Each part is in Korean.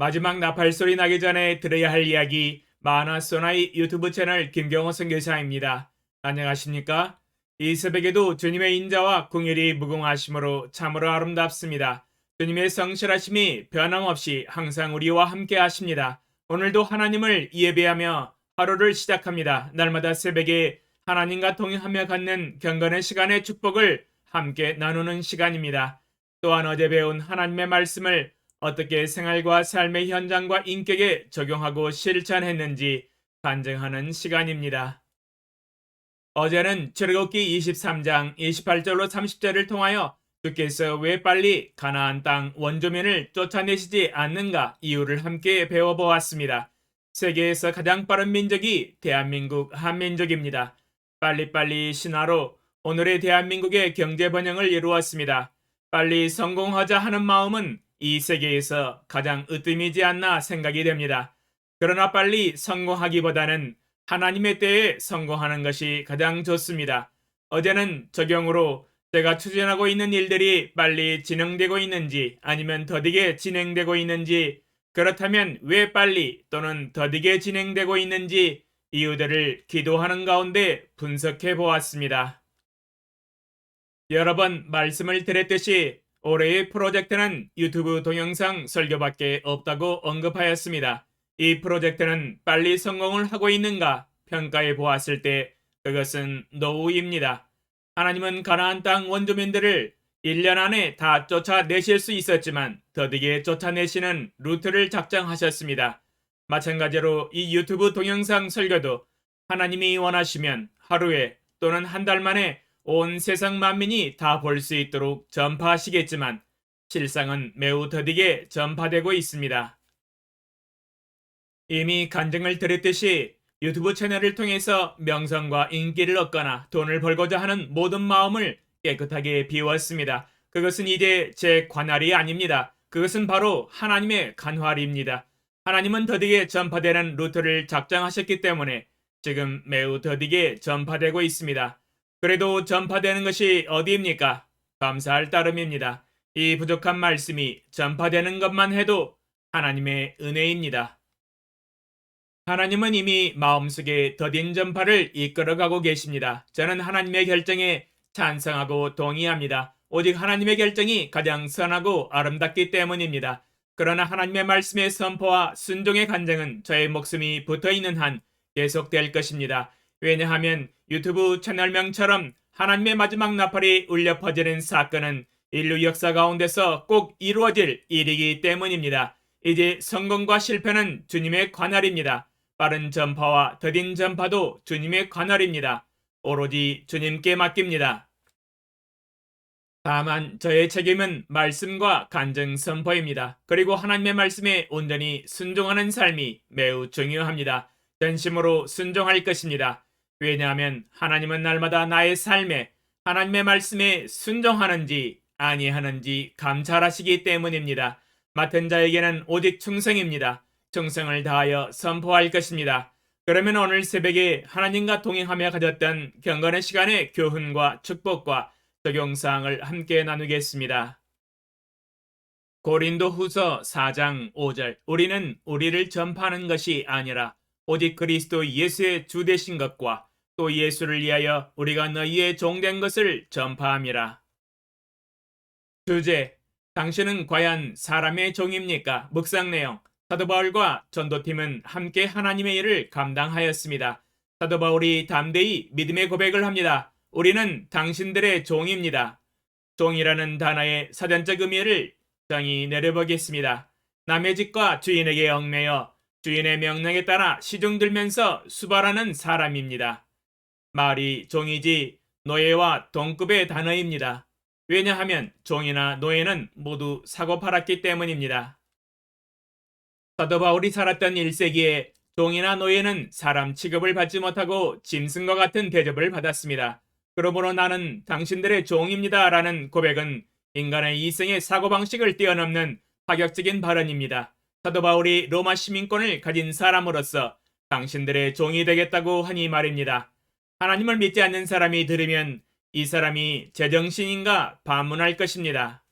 마지막 나팔 소리 나기 전에 들어야 할 이야기 마나 소나이 유튜브 채널 김경호 선교사입니다. 안녕하십니까? 이 새벽에도 주님의 인자와 궁율이 무궁하심으로 참으로 아름답습니다. 주님의 성실하심이 변함없이 항상 우리와 함께 하십니다. 오늘도 하나님을 예배하며 하루를 시작합니다. 날마다 새벽에 하나님과 동행하며 갖는 경건의 시간의 축복을 함께 나누는 시간입니다. 또한 어제 배운 하나님의 말씀을 어떻게 생활과 삶의 현장과 인격에 적용하고 실천했는지 간증하는 시간입니다. 어제는 출애굽기 23장 28절로 30절을 통하여 주께서 왜 빨리 가나안 땅 원주민을 쫓아내시지 않는가 이유를 함께 배워보았습니다. 세계에서 가장 빠른 민족이 대한민국 한민족입니다. 빨리빨리 신화로 오늘의 대한민국의 경제 번영을 이루었습니다. 빨리 성공하자 하는 마음은 이 세계에서 가장 으뜸이지 않나 생각이 됩니다. 그러나 빨리 성공하기보다는 하나님의 때에 성공하는 것이 가장 좋습니다. 어제는 적용으로 제가 추진하고 있는 일들이 빨리 진행되고 있는지 아니면 더디게 진행되고 있는지 그렇다면 왜 빨리 또는 더디게 진행되고 있는지 이유들을 기도하는 가운데 분석해 보았습니다. 여러 번 말씀을 드렸듯이 올해의 프로젝트는 유튜브 동영상 설교밖에 없다고 언급하였습니다. 이 프로젝트는 빨리 성공을 하고 있는가 평가해 보았을 때 그것은 노우입니다. 하나님은 가나안 땅 원주민들을 1년 안에 다 쫓아내실 수 있었지만 더디게 쫓아내시는 루트를 작정하셨습니다. 마찬가지로 이 유튜브 동영상 설교도 하나님이 원하시면 하루에 또는 한 달 만에 온 세상 만민이 다 볼 수 있도록 전파하시겠지만 실상은 매우 더디게 전파되고 있습니다. 이미 간증을 드렸듯이 유튜브 채널을 통해서 명성과 인기를 얻거나 돈을 벌고자 하는 모든 마음을 깨끗하게 비웠습니다. 그것은 이제 제 관할이 아닙니다. 그것은 바로 하나님의 간활입니다. 하나님은 더디게 전파되는 루트를 작정하셨기 때문에 지금 매우 더디게 전파되고 있습니다. 그래도 전파되는 것이 어디입니까? 감사할 따름입니다. 이 부족한 말씀이 전파되는 것만 해도 하나님의 은혜입니다. 하나님은 이미 마음속에 더딘 전파를 이끌어가고 계십니다. 저는 하나님의 결정에 찬성하고 동의합니다. 오직 하나님의 결정이 가장 선하고 아름답기 때문입니다. 그러나 하나님의 말씀의 선포와 순종의 간증은 저의 목숨이 붙어 있는 한 계속될 것입니다. 왜냐하면 유튜브 채널명처럼 하나님의 마지막 나팔이 울려 퍼지는 사건은 인류 역사 가운데서 꼭 이루어질 일이기 때문입니다. 이제 성공과 실패는 주님의 관할입니다. 빠른 전파와 더딘 전파도 주님의 관할입니다. 오로지 주님께 맡깁니다. 다만 저의 책임은 말씀과 간증 선포입니다. 그리고 하나님의 말씀에 온전히 순종하는 삶이 매우 중요합니다. 전심으로 순종할 것입니다. 왜냐하면 하나님은 날마다 나의 삶에 하나님의 말씀에 순종하는지 아니하는지 감찰하시기 때문입니다. 맡은 자에게는 오직 충성입니다. 충성을 다하여 선포할 것입니다. 그러면 오늘 새벽에 하나님과 동행하며 가졌던 경건의 시간의 교훈과 축복과 적용사항을 함께 나누겠습니다. 고린도 후서 4장 5절 우리는 우리를 전파하는 것이 아니라 오직 그리스도 예수의 주 되신 것과 또 예수를 위하여 우리가 너희의 종된 것을 전파함이라. 주제 당신은 과연 사람의 종입니까? 묵상 내용 사도 바울과 전도팀은 함께 하나님의 일을 감당하였습니다. 사도 바울이 담대히 믿음의 고백을 합니다. 우리는 당신들의 종입니다. 종이라는 단어의 사전적 의미를 정의 내려보겠습니다. 남의 집과 주인에게 얽매여 주인의 명령에 따라 시중 들면서 수발하는 사람입니다. 말이 종이지 노예와 동급의 단어입니다. 왜냐하면 종이나 노예는 모두 사고 팔았기 때문입니다. 사도 바울이 살았던 1세기에 종이나 노예는 사람 취급을 받지 못하고 짐승과 같은 대접을 받았습니다. 그러므로 나는 당신들의 종입니다. 라는 고백은 인간의 이생의 사고방식을 뛰어넘는 파격적인 발언입니다. 사도 바울이 로마 시민권을 가진 사람으로서 당신들의 종이 되겠다고 하니 말입니다. 하나님을 믿지 않는 사람이 들으면 이 사람이 제정신인가 반문할 것입니다.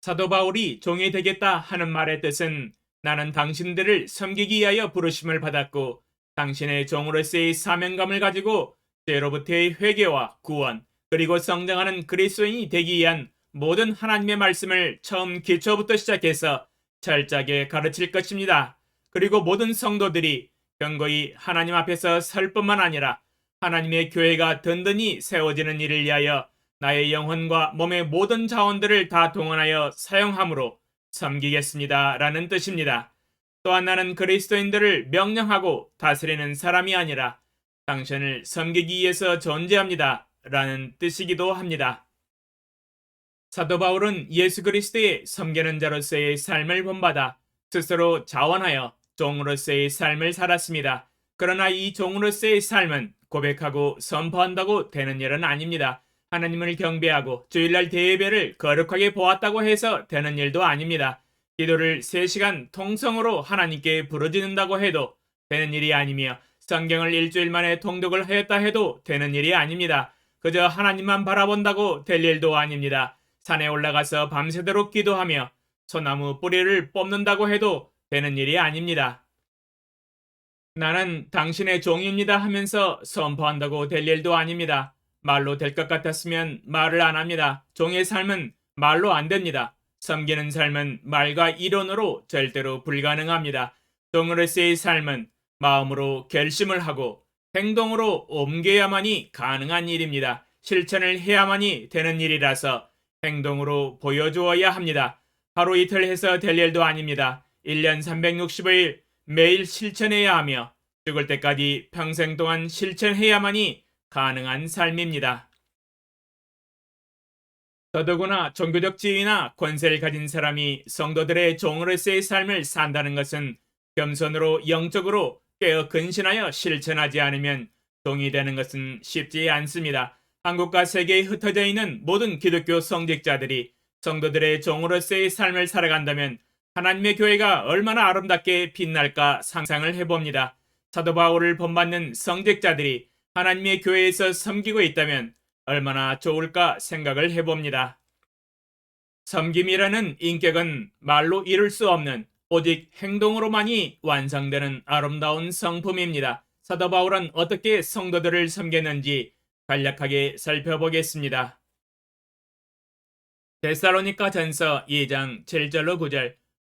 사도 바울이 종이 되겠다 하는 말의 뜻은 나는 당신들을 섬기기 위하여 부르심을 받았고 당신의 종으로서의 사명감을 가지고 죄로부터의 회개와 구원 그리고 성장하는 그리스도인이 되기 위한 모든 하나님의 말씀을 처음 기초부터 시작해서 철저하게 가르칠 것입니다. 그리고 모든 성도들이 경고히 하나님 앞에서 설 뿐만 아니라 하나님의 교회가 든든히 세워지는 일을 위하여 나의 영혼과 몸의 모든 자원들을 다 동원하여 사용함으로 섬기겠습니다. 라는 뜻입니다. 또한 나는 그리스도인들을 명령하고 다스리는 사람이 아니라 당신을 섬기기 위해서 존재합니다. 라는 뜻이기도 합니다. 사도 바울은 예수 그리스도의 섬기는 자로서의 삶을 본받아 스스로 자원하여 종으로서의 삶을 살았습니다. 그러나 이 종으로서의 삶은 고백하고 선포한다고 되는 일은 아닙니다. 하나님을 경배하고 주일날 대예배를 거룩하게 보았다고 해서 되는 일도 아닙니다. 기도를 3시간 통성으로 하나님께 부르짖는다고 해도 되는 일이 아니며 성경을 일주일 만에 통독을 하였다 해도 되는 일이 아닙니다. 그저 하나님만 바라본다고 될 일도 아닙니다. 산에 올라가서 밤새도록 기도하며 소나무 뿌리를 뽑는다고 해도 되는 일이 아닙니다. 나는 당신의 종입니다 하면서 선포한다고 될 일도 아닙니다. 말로 될 것 같았으면 말을 안 합니다. 종의 삶은 말로 안 됩니다. 섬기는 삶은 말과 이론으로 절대로 불가능합니다. 종으로서의 삶은 마음으로 결심을 하고 행동으로 옮겨야만이 가능한 일입니다. 실천을 해야만이 되는 일이라서 행동으로 보여주어야 합니다. 하루 이틀 해서 될 일도 아닙니다. 1년 365일 매일 실천해야 하며 죽을 때까지 평생 동안 실천해야만이 가능한 삶입니다. 더더구나 종교적 지위나 권세를 가진 사람이 성도들의 종으로서의 삶을 산다는 것은 겸손으로 영적으로 깨어 근신하여 실천하지 않으면 종이 되는 것은 쉽지 않습니다. 한국과 세계에 흩어져 있는 모든 기독교 성직자들이 성도들의 종으로서의 삶을 살아간다면 하나님의 교회가 얼마나 아름답게 빛날까 상상을 해봅니다. 사도 바울을 본받는 성직자들이 하나님의 교회에서 섬기고 있다면 얼마나 좋을까 생각을 해봅니다. 섬김이라는 인격은 말로 이룰 수 없는 오직 행동으로만이 완성되는 아름다운 성품입니다. 사도 바울은 어떻게 성도들을 섬겼는지 간략하게 살펴보겠습니다. 데살로니가 전서 2장 7절로 9절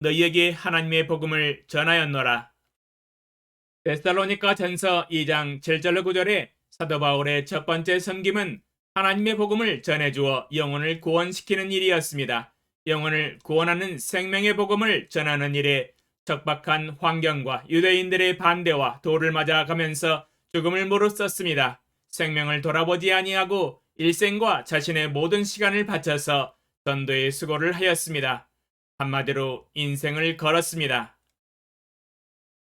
너희에게 하나님의 복음을 전하였노라. 데살로니가 전서 2장 7절 9절에 사도 바울의 첫 번째 섬김은 하나님의 복음을 전해주어 영혼을 구원시키는 일이었습니다. 영혼을 구원하는 생명의 복음을 전하는 일에 적박한 환경과 유대인들의 반대와 도를 맞아 가면서 죽음을 무릅썼습니다. 생명을 돌아보지 아니하고 일생과 자신의 모든 시간을 바쳐서 전도의 수고를 하였습니다. 한마디로 인생을 걸었습니다.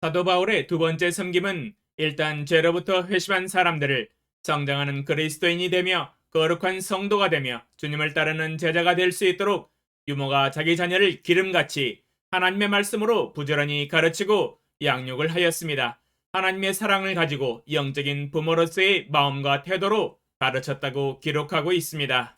사도 바울의 두 번째 섬김은 일단 죄로부터 회심한 사람들을 성장하는 그리스도인이 되며 거룩한 성도가 되며 주님을 따르는 제자가 될 수 있도록 유모가 자기 자녀를 기름같이 하나님의 말씀으로 부지런히 가르치고 양육을 하였습니다. 하나님의 사랑을 가지고 영적인 부모로서의 마음과 태도로 가르쳤다고 기록하고 있습니다.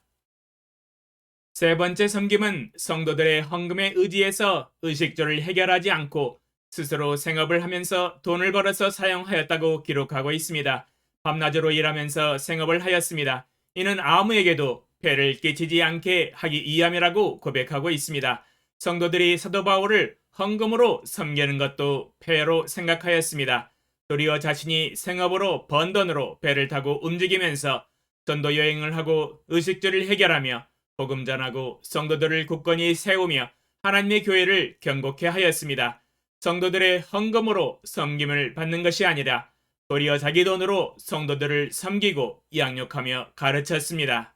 세 번째 섬김은 성도들의 헌금에 의지해서 의식조를 해결하지 않고 스스로 생업을 하면서 돈을 벌어서 사용하였다고 기록하고 있습니다. 밤낮으로 일하면서 생업을 하였습니다. 이는 아무에게도 폐를 끼치지 않게 하기 위함이라고 고백하고 있습니다. 성도들이 사도 바울을 헌금으로 섬기는 것도 폐로 생각하였습니다. 도리어 자신이 생업으로 번 돈으로 배를 타고 움직이면서 전도 여행을 하고 의식주를 해결하며 복음 전하고 성도들을 굳건히 세우며 하나님의 교회를 경고케 하였습니다. 성도들의 헌금으로 섬김을 받는 것이 아니라 도리어 자기 돈으로 성도들을 섬기고 양육하며 가르쳤습니다.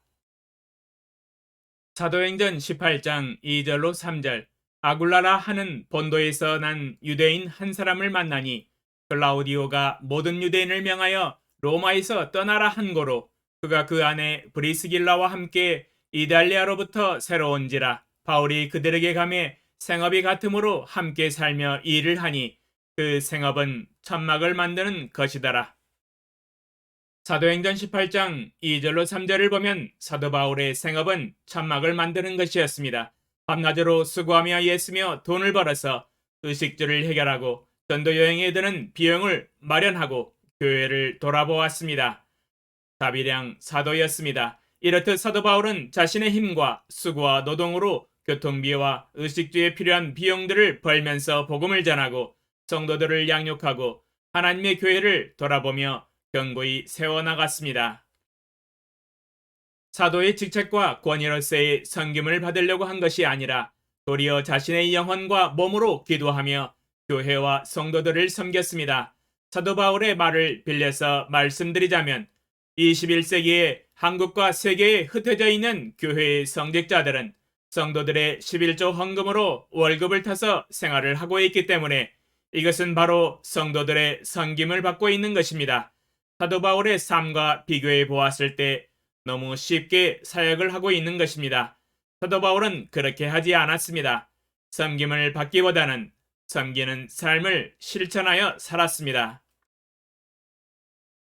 사도행전 18장 2절로 3절 아굴라라 하는 본도에서 난 유대인 한 사람을 만나니 클라우디오가 모든 유대인을 명하여 로마에서 떠나라 한 거로 그가 그 안에 브리스길라와 함께 이달리아로부터 새로 온지라 바울이 그들에게 감해 생업이 같으므로 함께 살며 일을 하니 그 생업은 천막을 만드는 것이더라. 사도행전 18장 2절로 3절을 보면 사도 바울의 생업은 천막을 만드는 것이었습니다. 밤낮으로 수고하며 애쓰며 돈을 벌어서 의식주를 해결하고 전도 여행에 드는 비용을 마련하고 교회를 돌아보았습니다. 다비량 사도였습니다. 이렇듯 사도 바울은 자신의 힘과 수고와 노동으로 교통비와 의식주에 필요한 비용들을 벌면서 복음을 전하고 성도들을 양육하고 하나님의 교회를 돌아보며 견고히 세워나갔습니다. 사도의 직책과 권위로서의 섬김을 받으려고 한 것이 아니라 도리어 자신의 영혼과 몸으로 기도하며 교회와 성도들을 섬겼습니다. 사도 바울의 말을 빌려서 말씀드리자면 21세기에 한국과 세계에 흩어져 있는 교회의 성직자들은 성도들의 11조 헌금으로 월급을 타서 생활을 하고 있기 때문에 이것은 바로 성도들의 섬김을 받고 있는 것입니다. 사도 바울의 삶과 비교해 보았을 때 너무 쉽게 사역을 하고 있는 것입니다. 사도 바울은 그렇게 하지 않았습니다. 섬김을 받기보다는 섬기는 삶을 실천하여 살았습니다.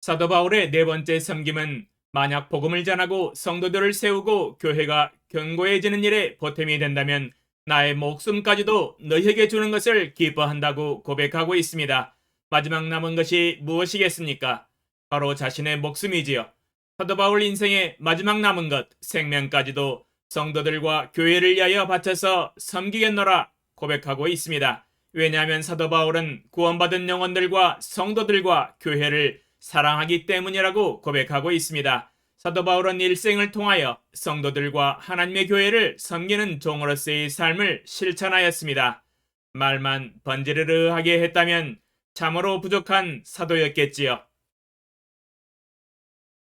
사도 바울의 네 번째 섬김은 만약 복음을 전하고 성도들을 세우고 교회가 견고해지는 일에 보탬이 된다면 나의 목숨까지도 너희에게 주는 것을 기뻐한다고 고백하고 있습니다. 마지막 남은 것이 무엇이겠습니까? 바로 자신의 목숨이지요. 사도 바울 인생의 마지막 남은 것, 생명까지도 성도들과 교회를 위하여 바쳐서 섬기겠노라 고백하고 있습니다. 왜냐하면 사도 바울은 구원받은 영혼들과 성도들과 교회를 사랑하기 때문이라고 고백하고 있습니다. 사도 바울은 일생을 통하여 성도들과 하나님의 교회를 섬기는 종으로서의 삶을 실천하였습니다. 말만 번지르르하게 했다면 참으로 부족한 사도였겠지요.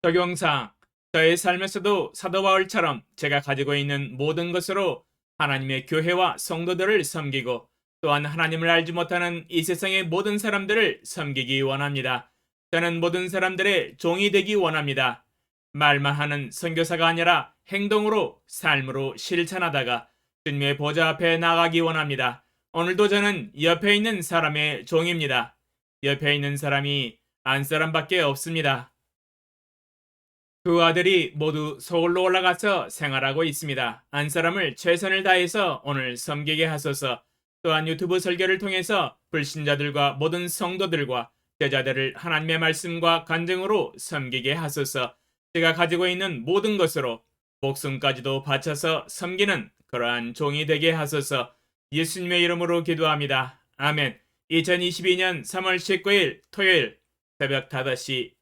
적용상 저의 삶에서도 사도 바울처럼 제가 가지고 있는 모든 것으로 하나님의 교회와 성도들을 섬기고 또한 하나님을 알지 못하는 이 세상의 모든 사람들을 섬기기 원합니다. 저는 모든 사람들의 종이 되기 원합니다. 말만 하는 선교사가 아니라 행동으로 삶으로 실천하다가 주님의 보좌 앞에 나가기 원합니다. 오늘도 저는 옆에 있는 사람의 종입니다. 옆에 있는 사람이 안 사람밖에 없습니다. 두 아들이 모두 서울로 올라가서 생활하고 있습니다. 안 사람을 최선을 다해서 오늘 섬기게 하소서. 또한 유튜브 설교를 통해서 불신자들과 모든 성도들과 제자들을 하나님의 말씀과 간증으로 섬기게 하소서. 제가 가지고 있는 모든 것으로 목숨까지도 바쳐서 섬기는 그러한 종이 되게 하소서. 예수님의 이름으로 기도합니다. 아멘. 2022년 3월 19일 토요일 새벽 5시